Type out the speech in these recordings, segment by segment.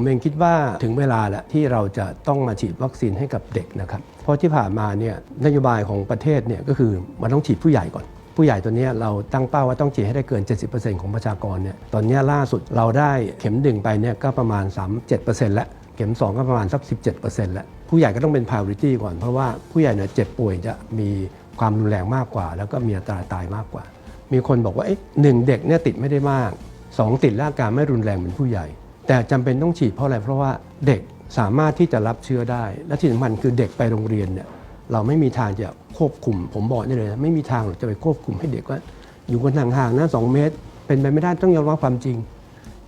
ผมเองคิดว่าถึงเวลาแล้วที่เราจะต้องมาฉีดวัคซีนให้กับเด็กนะครับเพราะที่ผ่านมาเนี่ยนโยบายของประเทศเนี่ยก็คือมันต้องฉีดผู้ใหญ่ก่อน ผู้ใหญ่ตัวนี้เราตั้งเป้าว่าต้องฉีดให้ได้เกิน 70%ของประชากรเนี่ยตอนนี้ล่าสุดเราได้เข็มหนึ่งไปเนี่ยก็ประมาณ 37%แล้วเข็ม 2 ก็ประมาณสัก 17%แล้วผู้ใหญ่ก็ต้องเป็น priority ก่อนเพราะว่าผู้ใหญ่เนี่ยเจ็บป่วยจะมีความรุนแรงมากกว่า แล้วก็มีอัตราตายมากกว่า มีคนบอกว่าเอ๊ะหนึ่งเด็กเนี่ยติดไม่ได้มาก 2 ติดแล้วอาการไม่รุนแรงเหมือนผู้ใหญ่ แต่จำเป็นต้องฉีดเพราะอะไร เพราะว่าเด็กสามารถที่จะรับเชื้อได้ และที่สำคัญคือเด็กไปโรงเรียนเนี่ยเราไม่มีทางจะควบคุม ผมบอกนี่เลยนะไม่มีทางหรอกจะไปควบคุมให้เด็กว่า อยู่กันห่างๆนะสองเมตร เป็นไปไม่ได้ต้องยอมรับความจริง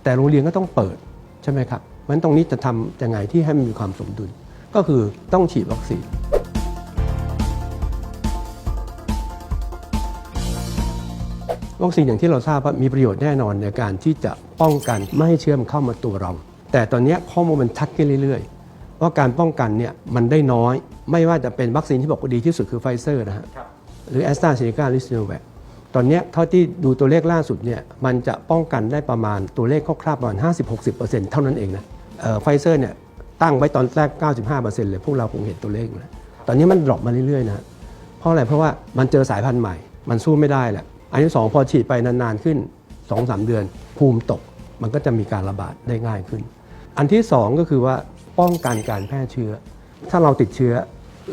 แต่โรงเรียนก็ต้องเปิดใช่ไหมครับเพราะฉะนั้นตรงนี้จะทำยังไงที่ให้มันมีความสมดุล ก็คือต้องฉีดวัคซีน วัคซีนอย่างที่เราทราบว่ามีประโยชน์แน่นอนในการที่จะป้องกันไม่ให้เชื้อมันเข้ามาตัวเรา แต่ตอนนี้ข้อมูลมันชัดขึ้นเรื่อยๆว่าการป้องกันเนี่ยมันได้น้อย ไม่ว่าจะเป็นวัคซีนที่บอกว่าดีที่สุดคือไฟเซอร์นะฮะหรือแอสตราเซเนกาหรือซีโนแวคตอนเนี้ยเท่าที่ดูตัวเลขล่าสุดเนี่ยมันจะป้องกันได้ประมาณตัวเลขคร่าวๆประมาณ 50-60%เท่านั้นเองนะไฟเซอร์เนี่ยตั้งไว้ตอนแรก 95%เลยพวกเราคงเห็นตัวเลขอยู่แล้วตอนนี้มันดรอปมาเรื่อยๆนะเพราะอะไรเพราะว่ามันเจอสายพันธุ์ใหม่ มันสู้ไม่ได้แหละ อันที่สองพอฉีดไปนานๆขึ้น 2-3 เดือน ภูมิตกมันก็จะมีการระบาดได้ง่ายขึ้น อันที่สองก็คือว่าป้องกันการแพร่เชื้อ ถ้าเราติดเชื้อ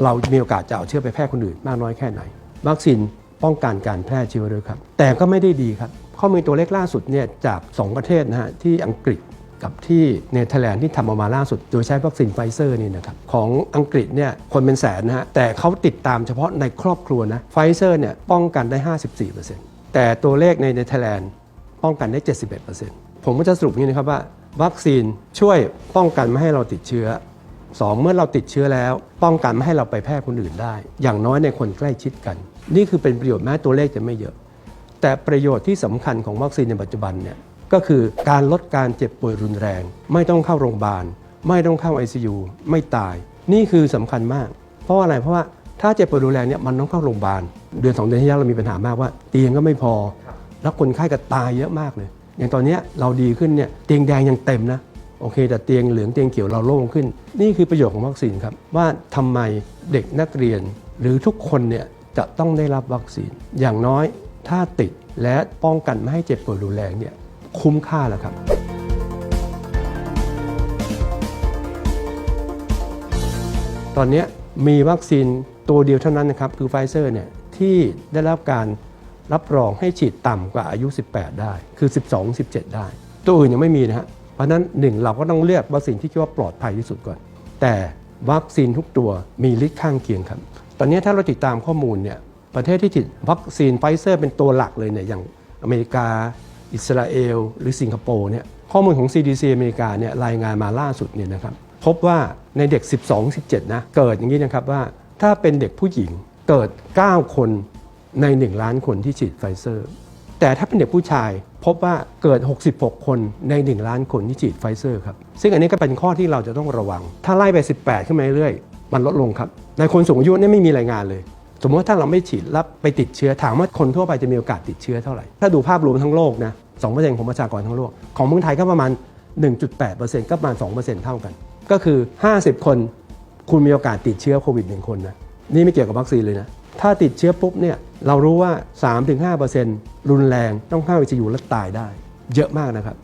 เรามีโอกาสจะเอาเชื้อไปแพร่คนอื่นมากน้อยแค่ไหน วัคซีนป้องกันการแพร่เชื้อด้วยครับ แต่ก็ไม่ได้ดีครับ ข้อมูลตัวเลขล่าสุดเนี่ยจาก 2 ประเทศนะฮะที่อังกฤษ กับที่เนเธอร์แลนด์ที่ทำออกมาล่าสุด โดยใช้วัคซีนไฟเซอร์นี่นะครับของอังกฤษเนี่ยคนเป็นแสนนะฮะแต่เขาติดตามเฉพาะในครอบครัวนะไฟเซอร์เนี่ยป้องกันได้ 54%แต่ตัวเลขในเนเธอร์แลนด์ป้องกันได้ 71%ผมก็จะสรุปอย่างนี้นะครับว่า วัคซีนช่วยป้องกันไม่ให้เราติดเชื้อสองเมื่อเราติดเชื้อแล้ว ป้องกันไม่ให้เราไปแพร่คนอื่นได้ อย่างน้อยในคนใกล้ชิดกัน นี่คือเป็นประโยชน์แม้ตัวเลขจะไม่เยอะ แต่ประโยชน์ที่สำคัญของวัคซีนในปัจจุบันเนี่ย ก็คือการลดการเจ็บป่วยรุนแรง ไม่ต้องเข้าโรงพยาบาล ไม่ต้องเข้า ICU ไม่ตาย นี่คือสำคัญมาก เพราะอะไรเพราะว่าถ้าเจ็บป่วยรุนแรงเนี่ยมันต้องเข้าโรงพยาบาล เดือนสองเดือนที่แล้วเรามีปัญหามากว่า เตียงก็ไม่พอ แล้วคนไข้ก็ตายเยอะมากเลย อย่างตอนนี้เราดีขึ้นเนี่ยเตียงแดงยังเต็มนะโอเค แต่เตียงเหลืองเตียงเขียวเราโล่งขึ้น นี่คือประโยชน์ของวัคซีนครับ ว่าทำไมเด็กนักเรียน หรือทุกคนเนี่ยจะต้องได้รับวัคซีน อย่างน้อยถ้าติดและป้องกันไม่ให้เจ็บป่วยรุนแรงเนี่ย คุ้มค่าแล้วครับตอนนี้มีวัคซีนตัวเดียวเท่านั้นนะครับคือไฟเซอร์เนี่ยที่ได้รับการรับรองให้ฉีดต่ำกว่าอายุ 18 ได้คือ 12 17 ได้ ตัวอื่นยังไม่มีนะฮะเพราะฉะนั้นหนึ่งเราก็ต้องเลือกวัคซีนที่คิดว่าปลอดภัยที่สุดก่อน แต่วัคซีนทุกตัวมีฤทธิ์ข้างเคียงครับ ตอนนี้ถ้าเราติดตามข้อมูลเนี่ยประเทศที่ฉีดวัคซีนไฟเซอร์เป็นตัวหลักเลยเนี่ยอย่างอเมริกา อิสราเอล หรือสิงคโปร์เนี่ยข้อมูลของ CDC อเมริกาเนี่ยรายงานมาล่าสุดเนี่ยนะครับพบว่าในเด็ก 12-17 นะเกิดอย่างนี้นะครับว่าถ้าเป็นเด็กผู้หญิงเกิด 9 คนใน 1 ล้านคนที่ฉีดไฟเซอร์ แต่ถ้าเป็นเด็กผู้ชายพบว่าเกิด 66 คนใน 1 ล้านคนที่ฉีดไฟเซอร์ครับ ซึ่งอันนี้ก็เป็นข้อที่เราจะต้องระวัง ถ้าไล่ไป 18 ขึ้นมาเรื่อย มันลดลงครับ ในคนสูงอายุเนี่ยไม่มีรายงานเลย สมมติว่าถ้าเราไม่ฉีดแล้วไปติดเชื้อถามว่าคนทั่วไปจะมีโอกาสติดเชื้อเท่าไหร่ ถ้าดูภาพรวมทั้งโลกนะ2%ของประชากรทั้งโลก ของเมืองไทยก็ประมาณ 1.8%ก็ประมาณ 2%เท่ากัน ก็คือ 50 คนคุณมีโอกาสติดเชื้อโควิด1คนนะนี่ไม่เกี่ยวกับวัคซีนเลยนะ ถ้าติดเชื้อปุ๊บเนี่ยเรารู้ว่า 3-5%รุนแรงต้องเข้า ICU และตายได้ เยอะมากนะครับ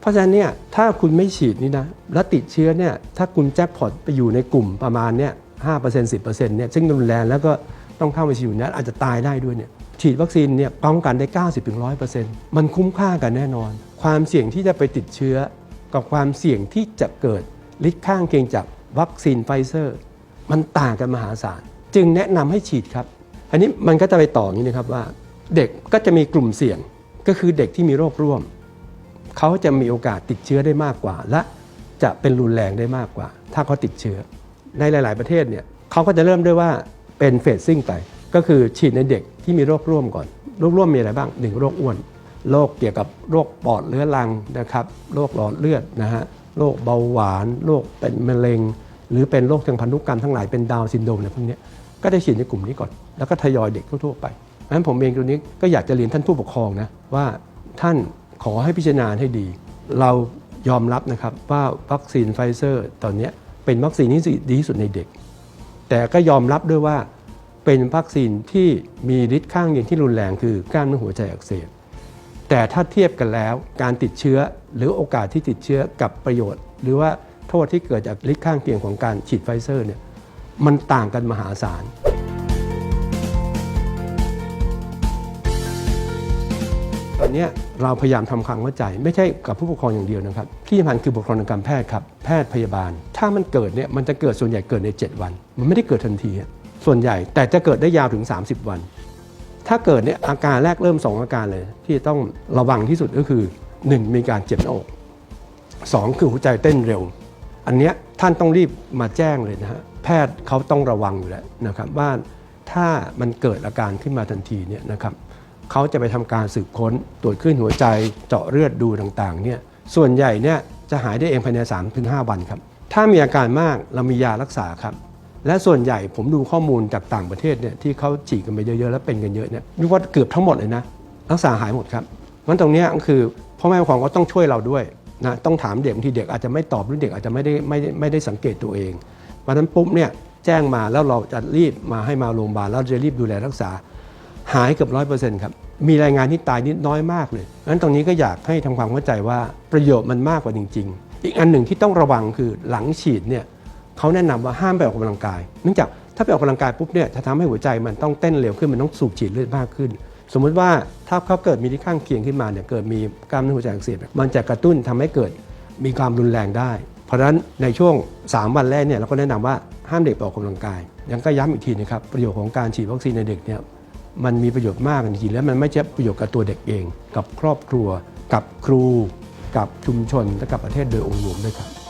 เพราะฉะนั้นเนี่ยถ้าคุณไม่ฉีดนี่นะแล้วติดเชื้อเนี่ยถ้าคุณแจ็คพอตไปอยู่ในกลุ่มประมาณเนี่ย5% 10%เนี่ยซึ่งรุนแรงแล้วก็ ต้องเข้า ICU เนี่ยอาจจะตายได้ด้วยเนี่ยฉีดวัคซีนเนี่ยป้องกันได้ 90-100%มันคุ้มค่ากันแน่นอน ความเสี่ยงที่จะไปติดเชื้อ กับความเสี่ยงที่จะเกิดฤทธิ์ข้างเคียงจากวัคซีนไฟเซอร์ มันต่างกันมหาศาล จึงแนะนำให้ฉีดครับ อันนี้มันก็จะไปต่ออนี้นะครับว่า เด็กก็จะมีกลุ่มเสี่ยงก็คือเด็กที่มีโรคร่วม เขาจะมีโอกาสติดเชื้อได้มากกว่า และจะเป็นรุนแรงได้มากกว่า ถ้าเขาติดเชื้อ ในหลาย ๆ ประเทศเนี่ยเขาก็จะเริ่มด้วยว่า เป็นเฟสซิ่งไป ก็คือฉีดในเด็กที่มีโรคร่วมก่อน โรคร่วมมีอะไรบ้างหนึ่งโรคอ้วน โรคเกี่ยวกับโรคปอดเรื้อรังนะครับ โรคหลอดเลือดนะฮะ โรคเบาหวาน โรคเป็นมะเร็ง หรือเป็นโรคทางพันธุกรรมทั้งหลาย เป็นดาวซินโดรมอะไรพวกนี้ ก็ได้ฉีดในกลุ่มนี้ก่อน แล้วก็ทยอยเด็กทั่วๆไปเพราะฉะนั้นผมเองตรงนี้ก็อยากจะเรียนท่านผู้ปกครองนะว่าท่านขอให้พิจารณาให้ดี เรายอมรับนะครับว่าวัคซีนไฟเซอร์ตอนนี้เป็นวัคซีนที่ดีที่สุดในเด็ก แต่ก็ยอมรับด้วยว่าเป็นวัคซีนที่มีฤทธิ์ข้างเคียงที่รุนแรงคือกล้ามเนื้อหัวใจอักเสบแต่ถ้าเทียบกันแล้วการติดเชื้อหรือโอกาสที่ติดเชื้อกับประโยชน์ หรือว่าโทษที่เกิดจากฤทธิ์ข้างเคียงของการฉีดไฟเซอร์เนี่ยมันต่างกันมหาศาลตอนเนี้ย เราพยายามทำความเข้าใจ ไม่ใช่กับผู้ปกครองอย่างเดียวนะครับ ที่สำคัญคือบุคลากรทางการแพทย์ครับแพทย์พยาบาล ถ้ามันเกิดเนี่ยมันจะเกิดส่วนใหญ่เกิดใน 7 วัน มันไม่ได้เกิดทันที ส่วนใหญ่แต่จะเกิดได้ยาวถึง 30 วัน ถ้าเกิดเนี่ยอาการแรกเริ่ม 2 อาการเลย ที่ต้องระวังที่สุดก็คือ 1 มีการเจ็บหน้าอก 2 คือหัวใจเต้นเร็ว อันเนี้ยท่านต้องรีบมาแจ้งเลยนะฮะแพทย์เขาต้องระวังอยู่แล้วนะครับว่าถ้ามันเกิดอาการขึ้นมาทันทีเนี่ยนะครับ เขาจะไปทำการสืบค้นตรวจคลื่นหัวใจเจาะเลือดดูต่างๆเนี่ยส่วนใหญ่เนี่ยจะหายได้เองภายใน 3-5 วันครับ ถ้ามีอาการมากเรามียารักษาครับ และส่วนใหญ่ผมดูข้อมูลจากต่างประเทศเนี่ยที่เขาฉีดกันไปเยอะๆแล้วเป็นกันเยอะเนี่ยนึกว่าเกือบทั้งหมดเลยนะรักษาหายหมดครับมันตรงนี้ก็คือพ่อแม่ผู้ปกครองก็ต้องช่วยเราด้วยนะต้องถามเด็กบางทีเด็กอาจจะไม่ตอบหรือเด็กอาจจะไม่ได้ไม่ได้ไม่ได้สังเกตตัวเองวันนั้นปุ๊บเนี่ยแจ้งมาแล้วเราจะรีบมาให้มาโรงพยาบาลแล้วจะรีบดูแลรักษา หายเกือบร้อยเปอร์เซ็นต์ครับ มีรายงานที่ตายนิดน้อยมากเลยงั้นตรงนี้ก็อยากให้ทำความเข้าใจว่าประโยชน์มันมากกว่าจริง ๆ อีกอันหนึ่งที่ต้องระวังคือหลังฉีดเนี่ยเขาแนะนำว่าห้ามไปออกกำลังกาย เนื่องจากถ้าไปออกกำลังกายปุ๊บเนี่ยจะทำให้หัวใจมันต้องเต้นเร็วขึ้นมันต้องสูบฉีดเลือดมากขึ้น สมมุติว่าถ้าเขาเกิดมีที่ข้างเคียงขึ้นมาเนี่ยเกิดมีกล้ามเนื้อหัวใจอักเสบมันจะกระตุ้นทำให้เกิดมีความรุนแรงได้ เพราะฉะนั้นในช่วง 3 วันแรกเนี่ยเราก็แนะนำว่าห้ามเด็กออกกำลังกาย ยังก็ย้ำอีกทีนะครับประโยชน์ของการฉีดวัคซีนในเด็กเนี่ย มันมีประโยชน์มากจริงๆแล้วมันไม่ใช่ประโยชน์กับตัวเด็กเอง กับครอบครัว กับครู กับชุมชนและกับประเทศโดยองค์รวมด้วยครับ